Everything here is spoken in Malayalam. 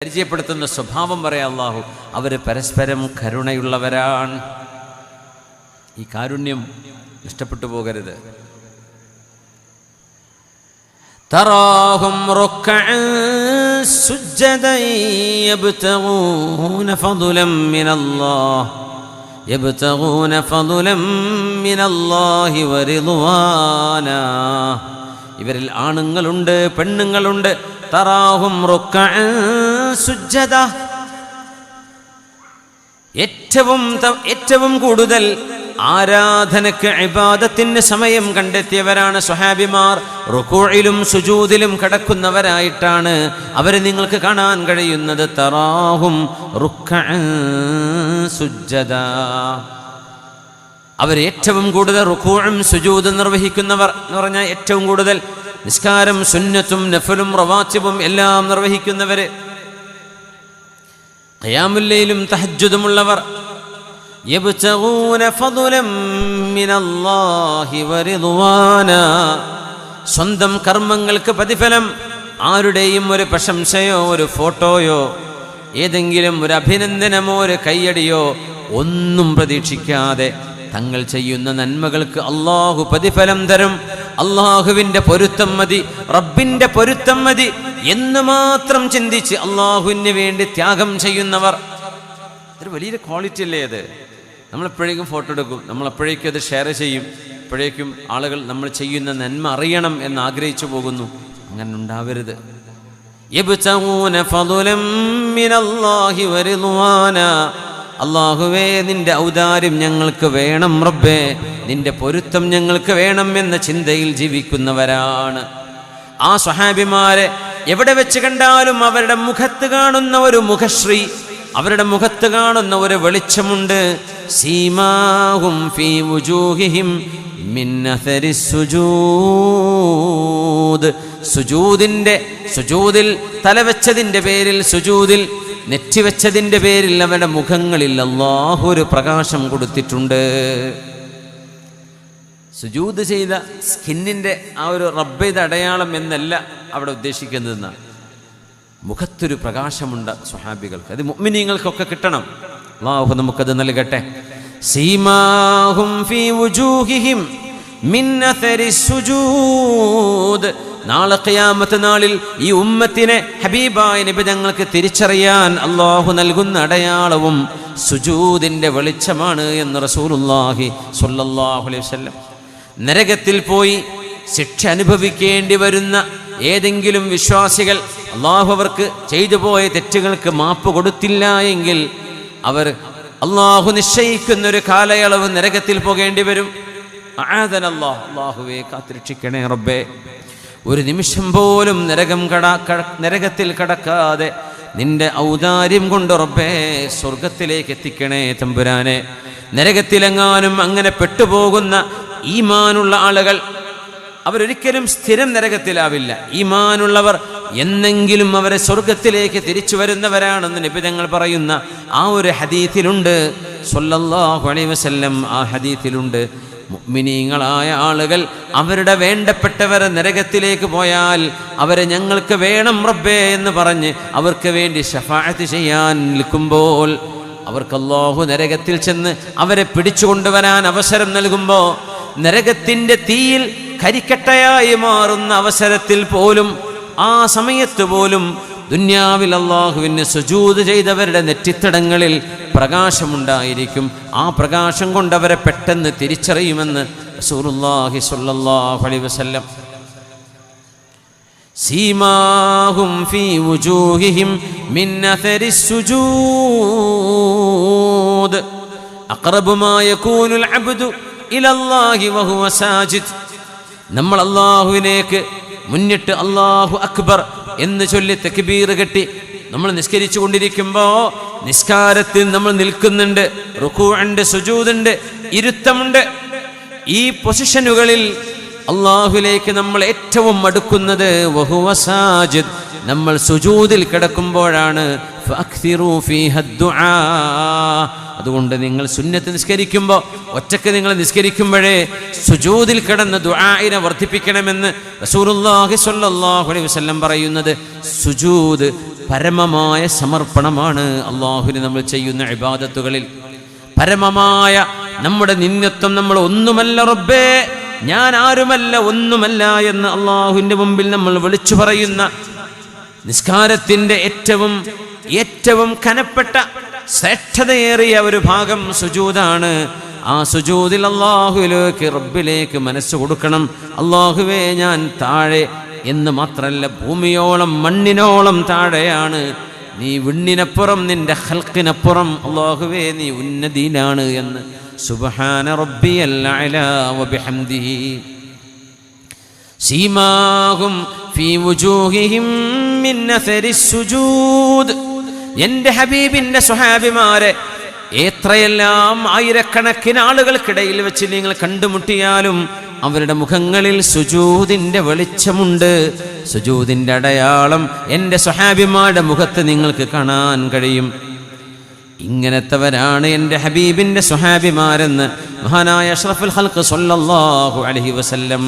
പരിചയപ്പെടുത്തുന്ന സ്വഭാവം പറയാം അള്ളാഹു അവർ പരസ്പരം കരുണയുള്ളവരാണ് ഈ കാരുണ്യം നഷ്ടപ്പെട്ടു പോകരുത് تراهم ركعا سجدا يبتغون فضلا من الله يبتغون فضلا من الله ورضوانا ഇവരിൽ ആണുങ്ങളുണ്ട് പെണ്ണുങ്ങളുണ്ട്. തറാഹും ഏറ്റവും ഏറ്റവും കൂടുതൽ ആരാധനക്ക് ഇബാദത്തിന് സമയം കണ്ടെത്തിയവരാണ് സ്വഹാബിമാർ. റുക്കോഴിലും സുജൂതിലും കിടക്കുന്നവരായിട്ടാണ് അവരെ നിങ്ങൾക്ക് കാണാൻ കഴിയുന്നത്. തറാഹും റുക്ക സുജ്ജദ. അവരേറ്റവും കൂടുതൽ റുഖൂഴും സുജൂതും നിർവഹിക്കുന്നവർ എന്ന് പറഞ്ഞാൽ ഏറ്റവും കൂടുതൽ നിസ്കാരം സുന്നത്തും നഫലും റവാച്ചവും എല്ലാം നിർവഹിക്കുന്നവർ ഖയാമുല്ലയിലും തഹജുദുമുള്ളവർ സ്വന്തം കർമ്മങ്ങൾക്ക് പ്രതിഫലം ആരുടെയും ഒരു പ്രശംസയോ ഒരു ഫോട്ടോയോ ഏതെങ്കിലും ഒരു അഭിനന്ദനമോ ഒരു കൈയടിയോ ഒന്നും പ്രതീക്ഷിക്കാതെ തങ്ങൾ ചെയ്യുന്ന നന്മകൾക്ക് അള്ളാഹു പ്രതിഫലം തരും അള്ളാഹുവിൻ്റെ പൊരുത്തം മതി റബ്ബിൻ്റെ പൊരുത്തം മതി എന്ന് മാത്രം ചിന്തിച്ച് അള്ളാഹുവിന് വേണ്ടി ത്യാഗം ചെയ്യുന്നവർ ഒരു വലിയൊരു ക്വാളിറ്റി അല്ലേ അത് നമ്മളെപ്പോഴേക്കും ഫോട്ടോ എടുക്കും നമ്മളെപ്പോഴേക്കും അത് ഷെയർ ചെയ്യും അപ്പോഴേക്കും ആളുകൾ നമ്മൾ ചെയ്യുന്ന നന്മ അറിയണം എന്ന് ആഗ്രഹിച്ചു പോകുന്നു അങ്ങനെ ഉണ്ടാവരുത് يبتغون فضلا من الله ورضوانا അള്ളാഹുവേ നിന്റെ ഔദാര്യം ഞങ്ങൾക്ക് വേണം റബ്ബേ. നിന്റെ പൊരുത്തം ഞങ്ങൾക്ക് വേണം എന്ന ചിന്തയിൽ ജീവിക്കുന്നവരാണ്. ആ സ്വഹാബിമാരെ എവിടെ വെച്ച് കണ്ടാലും അവരുടെ മുഖത്ത് കാണുന്ന ഒരു മുഖശ്രീ അവരുടെ മുഖത്ത് കാണുന്ന ഒരു വെളിച്ചമുണ്ട്. സീമാഹും ഫീ വുജൂഹിഹിം സുജൂദിൽ തലവെച്ചതിന്റെ പേരിൽ സുജൂദിൽ നെറ്റിവെച്ചതിന്റെ പേരിൽ അവരുടെ മുഖങ്ങളിൽ അള്ളാഹു ഒരു പ്രകാശം കൊടുത്തിട്ടുണ്ട്. സുജൂത് ചെയ്ത സ്കിന്നിന്റെ ആ ഒരു റബ്ബെയ്ത അടയാളം എന്നല്ല അവിടെ ഉദ്ദേശിക്കുന്നതെന്നാണ് മുഖത്തൊരു പ്രകാശമുണ്ട് സുഹാബികൾക്ക് അത് മുഅ്മിനീങ്ങൾക്കൊക്കെ കിട്ടണം. അള്ളാഹു നമുക്കത് നൽകട്ടെ. സീമാഹും ഫീ വുജൂഹിഹിം സുജൂദ്. നാളെ ഖിയാമത്ത് നാളിൽ ഈ ഉമ്മത്തിനെ ഹബീബായ നബി ഞങ്ങൾക്ക് തിരിച്ചറിയാൻ അള്ളാഹു നൽകുന്ന അടയാളവും സുജൂതിന്റെ വെളിച്ചമാണ് എന്ന് റസൂലുല്ലാഹി സുല്ലാഹു അലൈഹി വസല്ലം. നരകത്തിൽ പോയി ശിക്ഷ അനുഭവിക്കേണ്ടി വരുന്ന ഏതെങ്കിലും വിശ്വാസികൾ അള്ളാഹു അവർക്ക് ചെയ്തു പോയ തെറ്റുകൾക്ക് മാപ്പ് കൊടുത്തില്ല എങ്കിൽ അവർ അള്ളാഹു നിശ്ചയിക്കുന്ന ഒരു കാലയളവ് നരകത്തിൽ പോകേണ്ടി വരും. അള്ളാഹു അള്ളാഹുവെ കാത്തിരക്ഷിക്കണേ റബ്ബേ. ഒരു നിമിഷം പോലും നരകം കടാ നരകത്തിൽ കടക്കാതെ നിന്റെ ഔദാര്യം കൊണ്ട് റബ്ബേ സ്വർഗത്തിലേക്ക് എത്തിക്കണേ തമ്പുരാനെ. നരകത്തിലെങ്ങാനും അങ്ങനെ പെട്ടുപോകുന്ന ഈമാനുള്ള ആളുകൾ അവരൊരിക്കലും സ്ഥിരം നരകത്തിലാവില്ല. ഈമാനുള്ളവർ എന്നെങ്കിലും അവരെ സ്വർഗത്തിലേക്ക് തിരിച്ചു വരുന്നവരാണെന്ന് നിബിതങ്ങൾ പറയുന്ന ആ ഒരു ഹദീത്തിലുണ്ട്. സല്ലല്ലാഹു അലൈഹി വസല്ലം ആ ഹദീത്തിലുണ്ട്. മുഅ്മിനീങ്ങളായ ആളുകൾ അവരുടെ വേണ്ടപ്പെട്ടവരെ നരകത്തിലേക്ക് പോയാൽ അവരെ ഞങ്ങൾക്ക് വേണം റബ്ബേ എന്ന് പറഞ്ഞ് അവർക്ക് വേണ്ടി ഷഫാഅത്ത് ചെയ്യാൻ നിൽക്കുമ്പോൾ അവർക്ക് അല്ലാഹു നരകത്തിൽ ചെന്ന് അവരെ പിടിച്ചുകൊണ്ടുവരാൻ അവസരം നൽകുമ്പോൾ നരകത്തിന്റെ തീയിൽ കരിക്കട്ടയായി മാറുന്ന അവസരത്തിൽ പോലും ആ സമയത്ത് പോലും ദുന്യാവിൽ അള്ളാഹുവിന് സുജൂത് ചെയ്തവരുടെ നെറ്റിത്തടങ്ങളിൽ പ്രകാശമുണ്ടായിരിക്കും. ആ പ്രകാശം കൊണ്ടവരെ പെട്ടെന്ന് തിരിച്ചറിയുമെന്ന് റസൂലുള്ളാഹി സ്വല്ലല്ലാഹു അലൈഹി വസല്ലം. സീമാഹും ഫീ വുജൂഹിഹിം മിൻ അഥരി സുജൂദ്. അഖറബു മാ യകൂനുൽ അബ്ദു ഇലല്ലാഹി വഹുവ സാജിദ്. നമ്മൾ അള്ളാഹുവിനേക്ക് മുന്നിട്ട് അള്ളാഹു അക്ബർ എന്ന് ചൊല്ലി തക്ബീർ കെട്ടി നമ്മൾ നിസ്കരിച്ചു കൊണ്ടിരിക്കുമ്പോൾ നിസ്കാരത്തിൽ നമ്മൾ നിൽക്കുന്നുണ്ട് റുക്കുണ്ട് സുജൂതുണ്ട് ഇരുത്തമുണ്ട് ഈ പൊസിഷനുകളിൽ അള്ളാഹുലേക്ക് നമ്മൾ ഏറ്റവും അടുക്കുന്നത് നമ്മൾ സുജൂതിൽ കിടക്കുമ്പോഴാണ്. അതുകൊണ്ട് നിങ്ങൾ സുന്നത്ത് നിസ്കരിക്കുമ്പോൾ ഒറ്റയ്ക്ക് നിങ്ങൾ നിസ്കരിക്കുമ്പോഴേ സുജൂതിൽ കിടന്ന് ദുആഇനെ വർദ്ധിപ്പിക്കണമെന്ന് റസൂലുള്ളാഹി സ്വല്ലല്ലാഹു അലൈഹി വസല്ലം പറയുന്നത് സുജൂദ് പരമമായ സമർപ്പണമാണ് അള്ളാഹുവിന് നമ്മൾ ചെയ്യുന്ന ഇബാദത്തുകളിൽ. പരമമായ നമ്മുടെ നിന്ദത്വം നമ്മൾ ഒന്നുമല്ല റബ്ബേ ഞാൻ ആരുമല്ല ഒന്നുമല്ല എന്ന് അള്ളാഹുവിന്റെ മുമ്പിൽ നമ്മൾ വിളിച്ചു പറയുന്ന നിസ്കാരത്തിന്റെ ഏറ്റവും ഏറ്റവും കനപ്പെട്ട ശ്രേഷ്ഠതയേറിയ ഒരു ഭാഗം സുജൂതാണ്. ആ സുജൂതിൽ അള്ളാഹുവിലേക്ക് റബ്ബിലേക്ക് മനസ്സ് കൊടുക്കണം. അള്ളാഹുവേ ഞാൻ താഴെ എന്ന് മാത്രമല്ല ഭൂമിയോളം മണ്ണിനോളം താഴെയാണ്. നീ വിണ്ണിനപ്പുറം നിന്റെ ഹൽക്കിനപ്പുറം അള്ളാഹുവേ നീ ഉന്നതിയിലാണ് എന്ന്. സുബഹാന റബ്ബി അല്ലാഹി സീമാകും എന്റെ ഹബീബിന്റെ സ്വഹാബിമാരെ എത്രയെല്ലാം ആയിരക്കണക്കിന് ആളുകൾക്കിടയിൽ വെച്ച് നിങ്ങൾ കണ്ടുമുട്ടിയാലും അവരുടെ മുഖങ്ങളിൽ സുജൂതിന്റെ വെളിച്ചമുണ്ട്. സുജൂതിന്റെ അടയാളം എന്റെ സ്വഹാബിമാരുടെ മുഖത്ത് നിങ്ങൾക്ക് കാണാൻ കഴിയും. ഇങ്ങനത്തെവരാണ് എന്റെ ഹബീബിന്റെ സ്വഹാബിമാരെന്ന് മഹാനായ അഷ്റഫുൽ ഹൽക്ക് സ്വല്ലല്ലാഹു അലൈഹി വസല്ലം